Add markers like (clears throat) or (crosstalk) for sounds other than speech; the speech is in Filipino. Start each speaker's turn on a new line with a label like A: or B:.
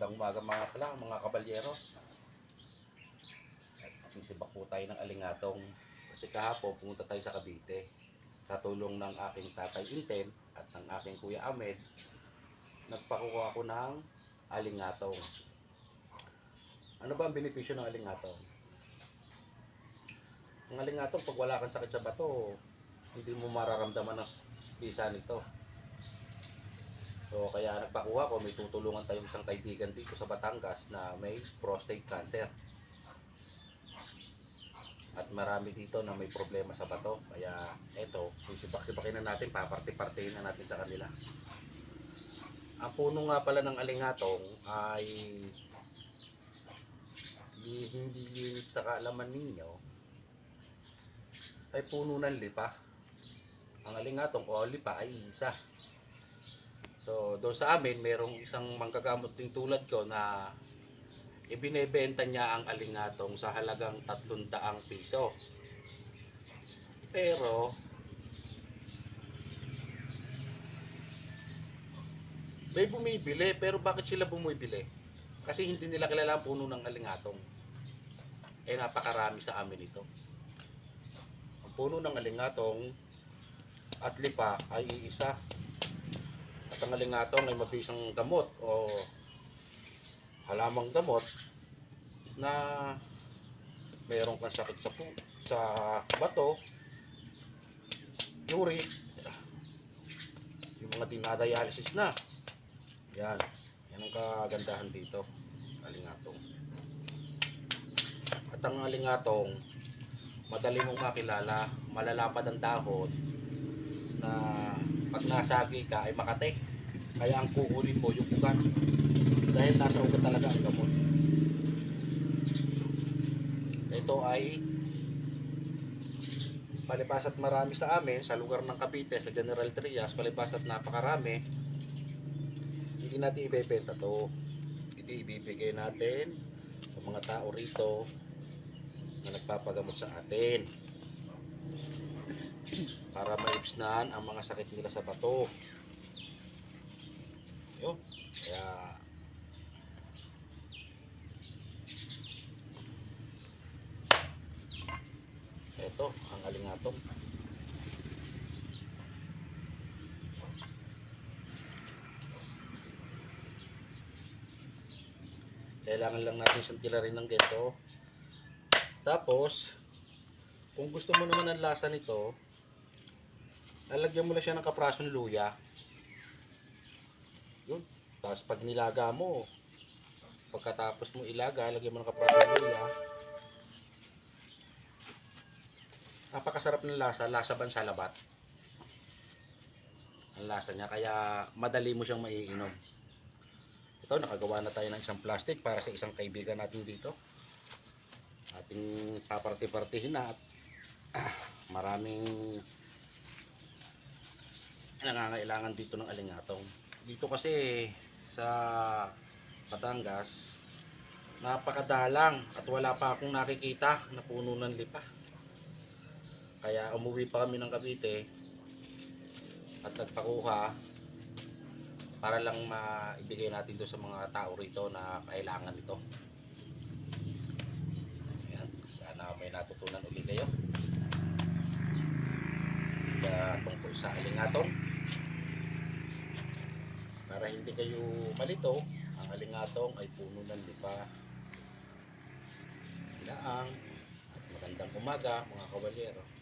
A: Magandang umaga mga pala, mga kabalyero. At sisibak po tayo ng alingatong. Kasi kahapon pumunta tayo sa Cavite. Sa tulong ng aking tatay Inten at ng aking kuya Ahmed, nagpakuha ako ng alingatong. Ano ba ang benepisyo ng alingatong? Ang alingatong, pag wala kang sakit sa bato, hindi mo mararamdaman ng bisa nito. So kaya nagpakuha ko, may tutulungan tayong isang kaibigan dito sa Batangas na may prostate cancer. At marami dito na may problema sa bato. Kaya eto, sisibak-sibakin na natin, paparte-partehin na natin sa kanila. Ang puno nga pala ng alingatong ay di- hindi linig sa kaalaman ninyo ay puno ng lipa. Ang alingatong o lipa ay isa. So, doon sa amin, merong isang manggagamot din tulad ko na ibinebenta niya ang alingatong sa halagang 300 piso. Pero, may bumibili, pero bakit sila bumibili? Kasi hindi nila kilala ang puno ng alingatong. Eh, napakarami sa amin ito. Ang puno ng alingatong at lipa ay iisa at ang alingatong ay mabisang gamot o halamang gamot na mayroon kang sakit sa sa bato, uric, yung mga dinadialysis na. Yan. Yan ang kagandahan dito. Alingatong. At ang alingatong, madali mong makilala, malalapad ang dahon na pag nasagi ka ay makate. Kaya ang kukunin mo yung ugat. Dahil nasa ugat talaga ang gamot. Ito ay palipas at marami sa amin sa lugar ng Cavite sa General Trias palipas at napakarami hindi natin ibebenta to ito ibibigay natin sa mga tao rito na nagpapagamot sa atin para maibsnan ang mga sakit nila sa bato. Yun. Kaya ito ang alingatong. Kailangan lang natin siyang tilarin ng ganito. Tapos, kung gusto mo naman ang lasa nito, lalagyan mo na siya ng kaprasong luya. Tapos pag nilaga mo, pagkatapos mo ilaga, lagyan mo ng kaprasong luya. Napakasarap ng lasa, lasa ban sa labat. Ang lasa niya, kaya madali mo siyang maiinom. Ito, nakagawa na tayo ng isang plastic para sa isang kaibigan natin dito. Ating paparti-partihin na at ah, (clears throat) maraming nangangailangan dito ng alingatong. Dito kasi sa Batangas, napakadalang at wala pa akong nakikita na puno ng lipa. Kaya umuwi pa kami ng Cavite at nagpakuha para lang maibigay natin doon sa mga tao rito na kailangan ito. Ayan, sana may natutunan uli kayo. Kaya tungkol sa alingatong para hindi kayo malito. Ang alingatong ay puno ng lipa. Laang. At magandang umaga mga kabalyero